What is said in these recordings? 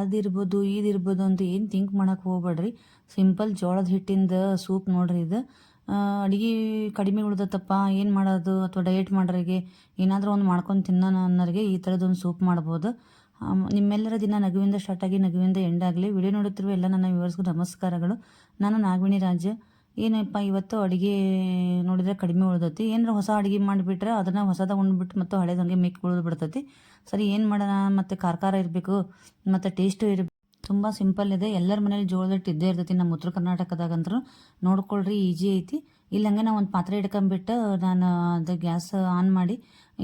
ಅದಿರ್ಬೋದು, ಇದಿರ್ಬೋದು ಅಂತ ಏನು ಥಿಂಕ್ ಮಾಡೋಕೆ ಹೋಗ್ಬೇಡ್ರಿ. ಸಿಂಪಲ್ ಜೋಳದ ಹಿಟ್ಟಿಂದ ಸೂಪ್ ನೋಡ್ರಿ ಇದು. ಅಡುಗೆ ಕಡಿಮೆ ಉಳ್ದತ್ತಪ್ಪ, ಏನು ಮಾಡೋದು? ಅಥವಾ ಡಯಟ್ ಮಾಡೋರಿಗೆ, ಏನಾದರೂ ಒಂದು ಮಾಡ್ಕೊಂಡು ತಿನ್ನೋಣ ಅನ್ನೋರಿಗೆ ಈ ಥರದೊಂದು ಸೂಪ್ ಮಾಡ್ಬೋದು. ನಿಮ್ಮೆಲ್ಲರ ದಿನ ನಗುವಿಂದ ಸ್ಟಾರ್ಟಾಗಿ ನಗುವಿಂದ ಎಂಡ್ ಆಗಲಿ. ವಿಡಿಯೋ ನೋಡುತ್ತಿರುವ ಎಲ್ಲ ನನ್ನ ವ್ಯೂವರ್ಸ್ಗೂ ನಮಸ್ಕಾರಗಳು. ನಾನು ನಾಗವಿಣಿ ರಾಜ. ಏನಪ್ಪ ಇವತ್ತು ಅಡುಗೆ ನೋಡಿದರೆ ಕಡಿಮೆ ಉಳ್ದೈತಿ. ಏನಾರ ಹೊಸ ಅಡುಗೆ ಮಾಡಿಬಿಟ್ರೆ ಅದನ್ನು ಹೊಸದ ಉಂಡ್ಬಿಟ್ಟು ಮತ್ತು ಹಳೇದಂಗೆ ಮಿಕ್ ಉಳಿದು ಬಿಡ್ತೈತಿ. ಸರಿ, ಏನು ಮಾಡೋಣ? ಮತ್ತು ಖಾರ ಖಾರ ಇರಬೇಕು, ಮತ್ತು ಟೇಸ್ಟು ಇರಬೇಕು ತುಂಬ ಸಿಂಪಲ್ ಇದೆ. ಎಲ್ಲರ ಮನೇಲಿ ಜೋಳದ ಹಿಟ್ಟು ಇದ್ದೇ ಇರ್ತೈತಿ ನಮ್ಮ ಉತ್ತರ ಕರ್ನಾಟಕದಾಗಂತೂ ನೋಡ್ಕೊಳ್ರಿ ಈಜಿ ಐತಿ. ಇಲ್ಲಂಗೆ ನಾವು ಒಂದು ಪಾತ್ರೆ ಇಟ್ಕೊಂಬಿಟ್ಟು ನಾನು ಅದು ಗ್ಯಾಸ್ ಆನ್ ಮಾಡಿ,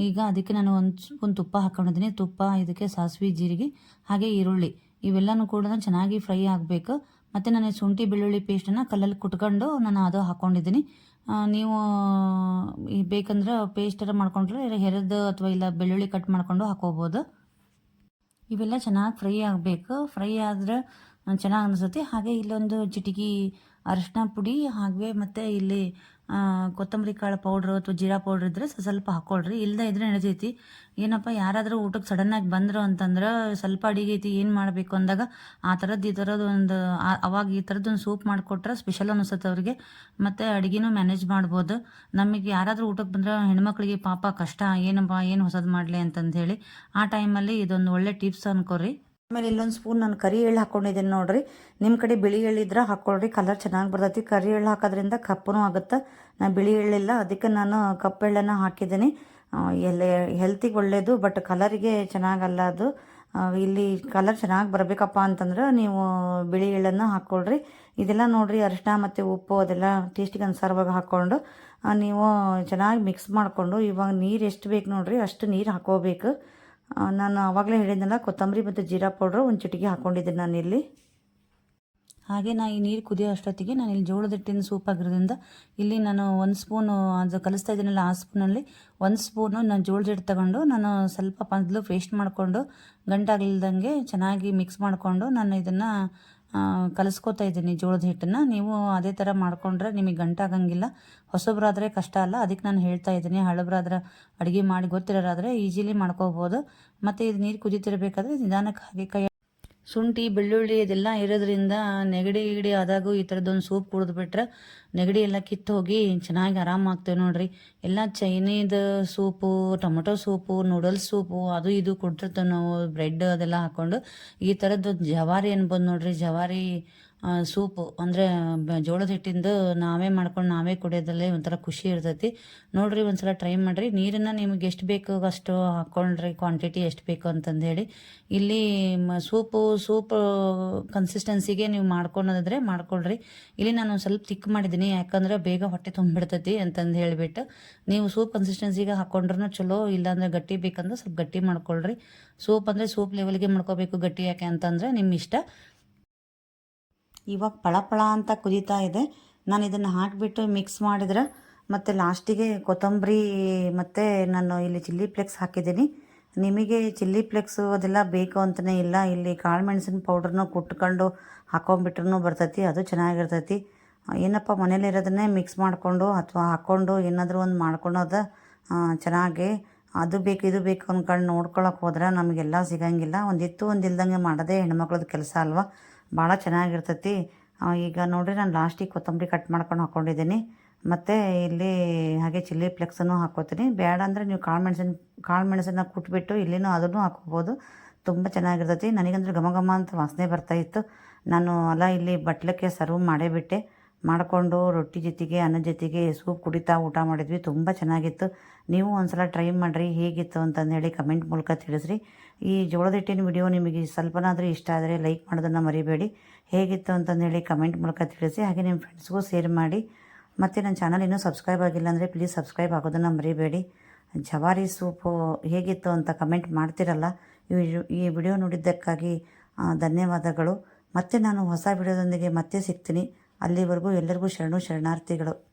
ಈಗ ಅದಕ್ಕೆ ನಾನು ಒಂದು ಸ್ಪೂನ್ ತುಪ್ಪ ಹಾಕೊಂಡಿದ್ದೀನಿ. ತುಪ್ಪ, ಇದಕ್ಕೆ ಸಾಸಿವೆ, ಜೀರಿಗೆ, ಹಾಗೆ ಈರುಳ್ಳಿ. ಇವೆಲ್ಲನೂ ಕೂಡ ಚೆನ್ನಾಗಿ ಫ್ರೈ ಆಗಬೇಕು. ಮತ್ತು ನಾನು ಶುಂಠಿ ಬೆಳ್ಳುಳ್ಳಿ ಪೇಸ್ಟನ್ನು ಕಲ್ಲಲ್ಲಿ ಕುಟ್ಕೊಂಡು ನಾನು ಅದು ಹಾಕ್ಕೊಂಡಿದ್ದೀನಿ ನೀವು, ಈ ಬೇಕಂದ್ರೆ ಪೇಸ್ಟರ ಮಾಡ್ಕೊಂಡ್ರೆ ಹೆರದು ಅಥವಾ ಇಲ್ಲ ಬೆಳ್ಳುಳ್ಳಿ ಕಟ್ ಮಾಡ್ಕೊಂಡು ಹಾಕೋಬೋದು. ಇವೆಲ್ಲ ಚೆನ್ನಾಗಿ ಫ್ರೈ ಆಗಬೇಕು. ಫ್ರೈ ಆದರೆ ಚೆನ್ನಾಗಿ ಅನಿಸುತ್ತೆ. ಹಾಗೆ ಇಲ್ಲೊಂದು ಚಿಟಿಕಿ ಅರಿಶಿನ ಪುಡಿ, ಹಾಗೆ ಮತ್ತು ಇಲ್ಲಿ ಕೊತ್ತಂಬರಿ ಕಾಳು ಪೌಡ್ರು ಅಥವಾ ಜೀರಾ ಪೌಡ್ರ್ ಇದ್ದರೆ ಸ್ವಲ್ಪ ಹಾಕೊಳ್ರಿ. ಇಲ್ಲದೆ ಇದ್ರೆ ನಡೆದೈತಿ. ಏನಪ್ಪ, ಯಾರಾದರೂ ಊಟಕ್ಕೆ ಸಡನ್ನಾಗಿ ಬಂದರು ಅಂತಂದ್ರೆ ಸ್ವಲ್ಪ ಅಡಿಗೆ ಐತಿ, ಏನು ಮಾಡಬೇಕು ಅಂದಾಗ ಆ ಥರದ್ದು ಈ ಥರದ್ದು ಒಂದು ಅವಾಗ ಈ ಥರದ್ದೊಂದು ಸೂಪ್ ಮಾಡಿಕೊಟ್ರೆ ಸ್ಪೆಷಲ್ ಅನಿಸುತ್ತೆ ಅವ್ರಿಗೆ. ಮತ್ತು ಅಡುಗೆನೂ ಮ್ಯಾನೇಜ್ ಮಾಡ್ಬೋದು. ನಮಗೆ ಯಾರಾದರೂ ಊಟಕ್ಕೆ ಬಂದರೆ ಹೆಣ್ಮಕ್ಳಿಗೆ ಪಾಪ ಕಷ್ಟ, ಏನಪ್ಪ, ಏನು ಹೊಸದು ಮಾಡಲಿ ಅಂತಂದು ಹೇಳಿ ಆ ಟೈಮಲ್ಲಿ ಇದೊಂದು ಒಳ್ಳೆ ಟಿಪ್ಸ್ ಅನ್ಕೋರಿ. ಆಮೇಲೆ ಇಲ್ಲೊಂದು ಸ್ಪೂನ್ ನಾನು ಕರಿ ಎಳ್ಳು ಹಾಕ್ಕೊಂಡಿದ್ದೀನಿ ನೋಡ್ರಿ. ನಿಮ್ಮ ಕಡೆ ಬಿಳಿ ಎಳ್ಳಿದ್ರೆ ಹಾಕ್ಕೊಳ್ರಿ ಕಲರ್ ಚೆನ್ನಾಗಿ ಬರ್ತೈತಿ. ಕರಿ ಎಳ್ಳು ಹಾಕೋದ್ರಿಂದ ಕಪ್ಪನೂ ಆಗುತ್ತೆ. ನಾನು ಬಿಳಿ ಎಳ್ಳಿಲ್ಲ ಅದಕ್ಕೆ ನಾನು ಕಪ್ಪು ಎಳ್ಳನ್ನು ಹಾಕಿದ್ದೀನಿ. ಎಲ್ಲ ಹೆಲ್ತಿಗೆ ಒಳ್ಳೆಯದು ಬಟ್ ಕಲರಿಗೆ ಚೆನ್ನಾಗಲ್ಲ ಅದು. ಇಲ್ಲಿ ಕಲರ್ ಚೆನ್ನಾಗಿ ಬರಬೇಕಪ್ಪ ಅಂತಂದ್ರೆ ನೀವು ಬಿಳಿ ಎಳ್ಳನ್ನು ಹಾಕ್ಕೊಳ್ರಿ ಇದೆಲ್ಲ ನೋಡಿರಿ ಅರಿಶಿನ ಮತ್ತು ಉಪ್ಪು ಅದೆಲ್ಲ ಟೇಸ್ಟಿಗೆ ಅನುಸಾರವಾಗಿ ಹಾಕ್ಕೊಂಡು ನೀವು ಚೆನ್ನಾಗಿ ಮಿಕ್ಸ್ ಮಾಡಿಕೊಂಡು ಇವಾಗ ನೀರು ಎಷ್ಟು ಬೇಕು ನೋಡಿರಿ, ಅಷ್ಟು ನೀರು ಹಾಕೋಬೇಕು. ನಾನು ಆವಾಗಲೇ ಹೇಳಿದ್ನಲ್ಲ, ಕೊತ್ತಂಬರಿ ಮತ್ತು ಜೀರಾ ಪೌಡ್ರು ಒಂದು ಚಿಟಿಕೆ ಹಾಕ್ಕೊಂಡಿದ್ದೀನಿ ನಾನು ಇಲ್ಲಿ. ಹಾಗೆ ನಾ ಈ ನೀರು ಕುದಿಯೋ ಅಷ್ಟೊತ್ತಿಗೆ ನಾನು ಇಲ್ಲಿ ಜೋಳದ ಹಿಟ್ಟಿನ ಸೂಪ್ ಆಗಿರೋದ್ರಿಂದ ಇಲ್ಲಿ ನಾನು ಒಂದು ಸ್ಪೂನು ಅದು ಕಲಿಸ್ತಾ ಇದ್ದೀನಲ್ಲ ಆ ಸ್ಪೂನಲ್ಲಿ ಒಂದು ಸ್ಪೂನು ನಾನು ಜೋಳದ ಹಿಟ್ಟು ತಗೊಂಡು ನಾನು ಸ್ವಲ್ಪ ಮೊದಲು ಪೇಸ್ಟ್ ಮಾಡಿಕೊಂಡು ಗಂಟಾಗ್ಲಿಲ್ದಂಗೆ ಚೆನ್ನಾಗಿ ಮಿಕ್ಸ್ ಮಾಡಿಕೊಂಡು ನಾನು ಇದನ್ನು ಕಲಿಸ್ಕೊತಾ ಇದ್ದೀನಿ ಜೋಳದ ಹಿಟ್ಟನ್ನು. ನೀವು ಅದೇ ಥರ ಮಾಡಿಕೊಂಡ್ರೆ ನಿಮಗೆ ಗಂಟಾಗಂಗಿಲ್ಲ. ಹೊಸಬ್ರಾದರೆ ಕಷ್ಟ ಅಲ್ಲ. ಅದಕ್ಕೆ ನಾನು ಹೇಳ್ತಾ ಇದ್ದೀನಿ. ಹಳಬ್ರಾದ್ರೆ ಅಡುಗೆ ಮಾಡಿ ಗೊತ್ತಿರೋರಾದರೆ ಈಸಿಲಿ ಮಾಡ್ಕೋಬೋದು. ಮತ್ತು ಇದು ನೀರು ಕುದಿತಿರಬೇಕಾದ್ರೆ ನಿಧಾನಕ್ಕೆ ಹಾಗೆ ಕೈ ಶುಂಠಿ, ಬೆಳ್ಳುಳ್ಳಿ ಇದೆಲ್ಲ ಇರೋದ್ರಿಂದ ನೆಗಡಿ ಗಿಗಡಿ ಆದಾಗೂ ಈ ಥರದ್ದೊಂದು ಸೂಪ್ ಕುಡಿದ್ಬಿಟ್ರೆ ನೆಗಡಿ ಎಲ್ಲ ಕಿತ್ತು ಹೋಗಿ ಚೆನ್ನಾಗಿ ಆರಾಮಾಗ್ತೇವೆ ನೋಡ್ರಿ. ಎಲ್ಲ ಚೈನೀದ soup, tomato soup, noodles soup, ಅದು ಇದು ಕುಡ್ತಿರ್ತೇವೆ ನಾವು, ಬ್ರೆಡ್ ಅದೆಲ್ಲ ಹಾಕ್ಕೊಂಡು ಈ ಥರದ್ದು ಜವಾರಿ ಅನ್ಬೋದು ನೋಡ್ರಿ, ಜವಾರಿ ಸೂಪು. ಅಂದರೆ ಜೋಳದ ಹಿಟ್ಟಿಂದ ನಾವೇ ಮಾಡ್ಕೊಂಡು ನಾವೇ ಕುಡಿಯೋದಲ್ಲೇ ಒಂಥರ ಖುಷಿ ಇರ್ತೈತಿ. ನೋಡಿರಿ ಒಂದು ಸಲ ಟ್ರೈ ಮಾಡಿರಿ. ನೀರನ್ನು ನಿಮಗೆ ಎಷ್ಟು ಬೇಕು ಅಷ್ಟು ಹಾಕ್ಕೊಂಡ್ರಿ ಕ್ವಾಂಟಿಟಿ ಎಷ್ಟು ಬೇಕು ಅಂತಂದು ಹೇಳಿ. ಇಲ್ಲಿ ಸೂಪು, ಸೂಪ್ ಕನ್ಸಿಸ್ಟೆನ್ಸಿಗೆ ನೀವು ಮಾಡ್ಕೊಳೋದಾದರೆ ಮಾಡ್ಕೊಳ್ರಿ. ಇಲ್ಲಿ ನಾನು ಸ್ವಲ್ಪ ತಿಕ್ ಮಾಡಿದ್ದೀನಿ. ಯಾಕಂದ್ರೆ ಬೇಗ ಹೊಟ್ಟೆ ತುಂಬಿಡ್ತೈತಿ ಅಂತಂದು ಹೇಳಿಬಿಟ್ಟು. ನೀವು ಸೂಪ್ ಕನ್ಸಿಸ್ಟೆನ್ಸಿಗೆ ಹಾಕ್ಕೊಂಡ್ರೂ ಚಲೋ, ಇಲ್ಲಾಂದರೆ ಗಟ್ಟಿ ಬೇಕಂದ್ರೆ ಸ್ವಲ್ಪ ಗಟ್ಟಿ ಮಾಡ್ಕೊಳ್ರಿ. ಸೂಪ್ ಅಂದರೆ ಸೂಪ್ ಲೆವೆಲ್ಗೆ ಮಾಡ್ಕೋಬೇಕು ಗಟ್ಟಿ ಯಾಕೆ ಅಂತಂದರೆ ನಿಮ್ಮ ಇಷ್ಟ ಇವಾಗ ಪಳಪಳ ಪಳ ಅಂತ ಕುದೀತಾ ಇದೆ. ನಾನು ಇದನ್ನು ಹಾಕಿಬಿಟ್ಟು ಮಿಕ್ಸ್ ಮಾಡಿದ್ರೆ ಮತ್ತು ಲಾಸ್ಟಿಗೆ ಕೊತ್ತಂಬರಿ ಮತ್ತು ನಾನು ಇಲ್ಲಿ ಚಿಲ್ಲಿ ಫ್ಲೆಕ್ಸ್ ಹಾಕಿದ್ದೀನಿ. ನಿಮಗೆ ಚಿಲ್ಲಿ ಫ್ಲೆಕ್ಸು ಅದೆಲ್ಲ ಬೇಕು ಅಂತಲೇ ಇಲ್ಲ. ಇಲ್ಲಿ ಕಾಳು ಮೆಣಸಿನ ಪೌಡ್ರನ್ನೂ ಕುಟ್ಕೊಂಡು ಹಾಕೊಂಡ್ಬಿಟ್ರೂ ಬರ್ತೈತಿ, ಅದು ಚೆನ್ನಾಗಿರ್ತೈತಿ. ಏನಪ್ಪ ಮನೇಲಿರೋದನ್ನೇ ಮಿಕ್ಸ್ ಮಾಡಿಕೊಂಡು ಅಥವಾ ಹಾಕ್ಕೊಂಡು ಏನಾದರೂ ಒಂದು ಮಾಡ್ಕೊಳೋದು ಚೆನ್ನಾಗಿ. ಅದು ಬೇಕು, ಇದು ಬೇಕು ಅಂದ್ಕೊಂಡು ನೋಡ್ಕೊಳಕ್ಕೆ ಹೋದ್ರೆ ನಮಗೆಲ್ಲ ಸಿಗಂಗಿಲ್ಲ. ಒಂದಿತ್ತು ಒಂದಿಲ್ದಂಗೆ ಮಾಡೋದೇ ಹೆಣ್ಮಕ್ಳದ್ದು ಕೆಲಸ ಅಲ್ವಾ? ಭಾಳ ಚೆನ್ನಾಗಿರ್ತೈತಿ. ಈಗ ನೋಡಿರಿ ನಾನು ಲಾಸ್ಟಿಗೆ ಕೊತ್ತಂಬರಿ ಕಟ್ ಮಾಡ್ಕೊಂಡು ಹಾಕ್ಕೊಂಡಿದ್ದೀನಿ ಮತ್ತು ಇಲ್ಲಿ ಹಾಗೆ ಚಿಲ್ಲಿ ಫ್ಲೆಕ್ಸನ್ನು ಹಾಕ್ಕೋತೀನಿ. ಬೇಡ ಅಂದರೆ ನೀವು ಕಾಳು ಮೆಣಸಿನ, ಕಾಳು ಮೆಣಸನ್ನ ಕುಟ್ಬಿಟ್ಟು ಇಲ್ಲಿನೂ ಅದನ್ನು ಹಾಕ್ಕೋಬೋದು. ತುಂಬ ಚೆನ್ನಾಗಿರ್ತೈತಿ. ನನಗಂದ್ರೆ ಘಮ ಘಮ ಅಂತ ವಾಸನೆ ಬರ್ತಾಯಿತ್ತು ನಾನು ಅಲ್ಲ ಇಲ್ಲಿ ಬಟ್ಲಕ್ಕೆ ಸರ್ವ್ ಮಾಡೇ ಬಿಟ್ಟೆ. ಮಾಡಿಕೊಂಡು ರೊಟ್ಟಿ ಜೊತೆಗೆ ಅನ್ನದ ಜೊತೆಗೆ ಸೂಪ್ ಕುಡಿತಾ ಊಟ ಮಾಡಿದ್ವಿ. ತುಂಬ ಚೆನ್ನಾಗಿತ್ತು. ನೀವು ಒಂದ್ಸಲ ಟ್ರೈ ಮಾಡಿರಿ, ಹೇಗಿತ್ತು ಅಂತಂದು ಹೇಳಿ ಕಮೆಂಟ್ ಮೂಲಕ ತಿಳಿಸ್ರಿ. ಈ ಜೋಳದ ಹಿಟ್ಟಿನ ವಿಡಿಯೋ ನಿಮಗೆ ಸ್ವಲ್ಪನಾದರೂ ಇಷ್ಟ ಆದರೆ ಲೈಕ್ ಮಾಡೋದನ್ನು ಮರಿಬೇಡಿ. ಹೇಗಿತ್ತು ಅಂತಂದು ಹೇಳಿ ಕಮೆಂಟ್ ಮೂಲಕ ತಿಳಿಸಿ ಹಾಗೆ ನಿಮ್ಮ ಫ್ರೆಂಡ್ಸ್ಗೂ ಶೇರ್ ಮಾಡಿ. ಮತ್ತು ನನ್ನ ಚಾನಲ್ ಇನ್ನೂ ಸಬ್ಸ್ಕ್ರೈಬ್ ಆಗಿಲ್ಲ ಅಂದರೆ ಪ್ಲೀಸ್ ಸಬ್ಸ್ಕ್ರೈಬ್ ಆಗೋದನ್ನು ಮರಿಬೇಡಿ. ಜವಾರಿ ಸೂಪು ಹೇಗಿತ್ತು ಅಂತ ಕಮೆಂಟ್ ಮಾಡ್ತಿರಲ್ಲ. ಈ ವಿಡಿಯೋ- ನೋಡಿದ್ದಕ್ಕಾಗಿ ಧನ್ಯವಾದಗಳು. ಮತ್ತೆ ನಾನು ಹೊಸ ವಿಡಿಯೋದೊಂದಿಗೆ ಮತ್ತೆ ಸಿಗ್ತೀನಿ. ಅಲ್ಲಿವರೆಗೂ ಎಲ್ಲರಿಗೂ ಶರಣು ಶರಣಾರ್ಥಿಗಳು.